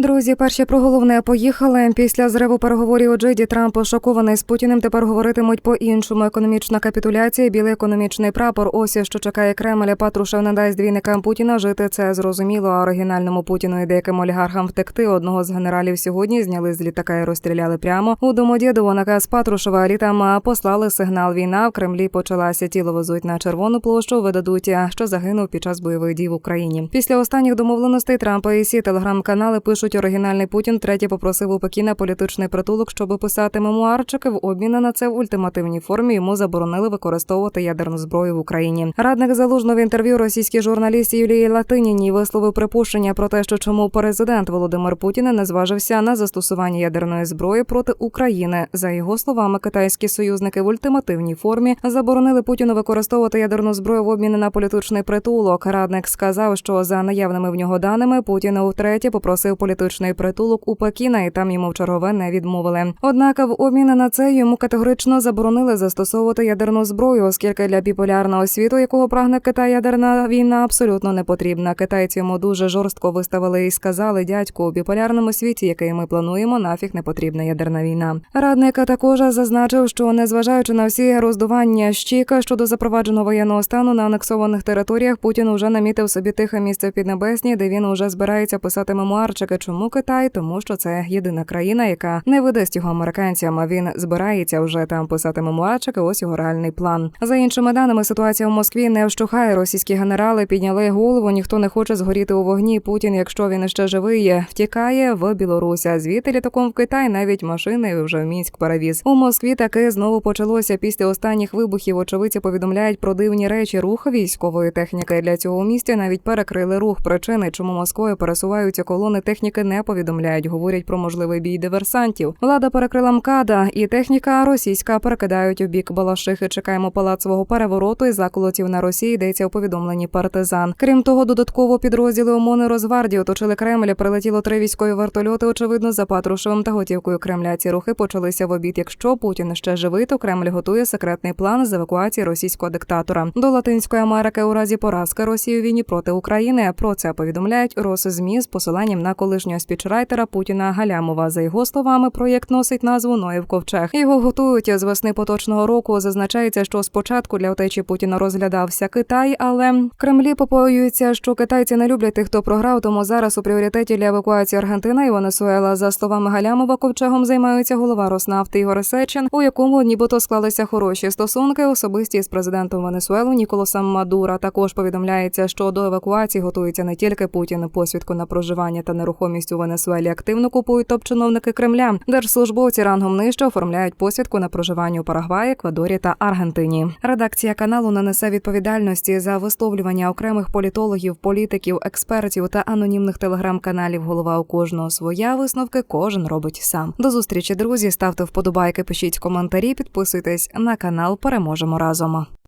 Друзі, перші про головне поїхали. Після зриву переговорів у Джиді Трамп шокований з Путіним. Тепер говоритимуть по іншому. Економічна капітуляція, білий економічний прапор. Ось що чекає Кремль. Патрушев не дасть двійникам Путіна жити. Це зрозуміло. А оригінальному Путіну і деяким олігархам втекти. Одного з генералів сьогодні зняли з літака і розстріляли прямо у домодєдово наказ Патрушева. Літам послали сигнал. Війна в Кремлі почалася. Тіло везуть на червону площу. Видадуть, що загинув під час бойових дій в Україні. Після останніх домовленостей Трампа і сі телеграм-канали пишуть оригінальний Путін. Третє попросив у Пекіна політичний притулок, щоб писати мемуарчики. В обмін на це в ультимативній формі йому заборонили використовувати ядерну зброю в Україні. Радник залужно в інтерв'ю російській журналісті Юлії Латиніній висловив припущення про те, що чому президент Володимир Путін не зважився на застосування ядерної зброї проти України. За його словами, китайські союзники в ультимативній формі заборонили Путіну використовувати ядерну зброю в обмін на політичний притулок. Радник сказав, що за наявними в нього даними Путін втретє попросив політичний притулок у Пекіна, і там йому в чергове не відмовили. Однак в обмін на це йому категорично заборонили застосовувати ядерну зброю, оскільки для біполярного світу, якого прагне Китай, ядерна війна абсолютно не потрібна. Китайці йому дуже жорстко виставили і сказали дядьку у біполярному світі, який ми плануємо, нафіг не потрібна ядерна війна. Радник також зазначив, що незважаючи на всі роздування щіка щодо запровадженого воєнного стану на анексованих територіях, Путін уже намітив собі тихе місце в Піднебесній, де він уже збирається писати мемуарчики. Чому Китай? Тому що це єдина країна, яка не видасть його американцям. А він збирається вже там писати мемуарчики. Ось його реальний план. За іншими даними, ситуація в Москві не вщухає. Російські генерали підняли голову. Ніхто не хоче згоріти у вогні. Путін, якщо він ще живий, втікає в Білорусь. А Звідти літаком в Китай навіть машини вже в мінськ перевіз. У Москві таки знову почалося після останніх вибухів. Очевидці повідомляють про дивні речі. Рух військової техніки для цього у місті навіть перекрили рух. Причини, чому Москвою пересуваються колони техніки, не повідомляють. Говорять про можливий бій диверсантів. Влада перекрила МКАДа, і техніка російська перекидають у бік Балашихи. Чекаємо палацового перевороту і заколотів на Росії. Йдеться у повідомленні партизан. Крім того, додатково підрозділи ОМОН і Росгвардії оточили Кремль. Прилетіло три військові вертольоти. Очевидно, за Патрушевим та готівкою Кремля. Ці рухи почалися в обід. Якщо Путін ще живий, то Кремль готує секретний план з евакуації російського диктатора до Латинської Америки у разі поразки Росії у війні проти України. Про це повідомляють Росзмі з посиланням на колишнього спічрайтера Путіна Галямова. За його словами, проєкт носить назву Ноєв Ковчег. Його готують з весни поточного року. Зазначається, що спочатку для втечі Путіна розглядався Китай, але в Кремлі попоюються, що китайці не люблять тих, хто програв. Тому зараз у пріоритеті для евакуації Аргентина і Венесуела. За словами Галямова, ковчегом займаються голова Роснафти Ігор Сечин, у якому нібито склалися хороші стосунки особисті з президентом Венесуели Ніколасом Мадура. Також повідомляється, що до евакуації готується не тільки Путін. Посвідку на проживання та нерухомість у Венесуелі активно купують топ-чиновники Кремля. Держслужбовці рангом нижче оформляють посвідку на проживання у Парагваї, Еквадорі та Аргентині. Редакція каналу не несе відповідальності за висловлювання окремих політологів, політиків, експертів та анонімних телеграм-каналів. Голова у кожного своя висновки кожен робить сам. До зустрічі, друзі. Ставте вподобайки, пишіть коментарі, підписуйтесь на канал. Переможемо разом.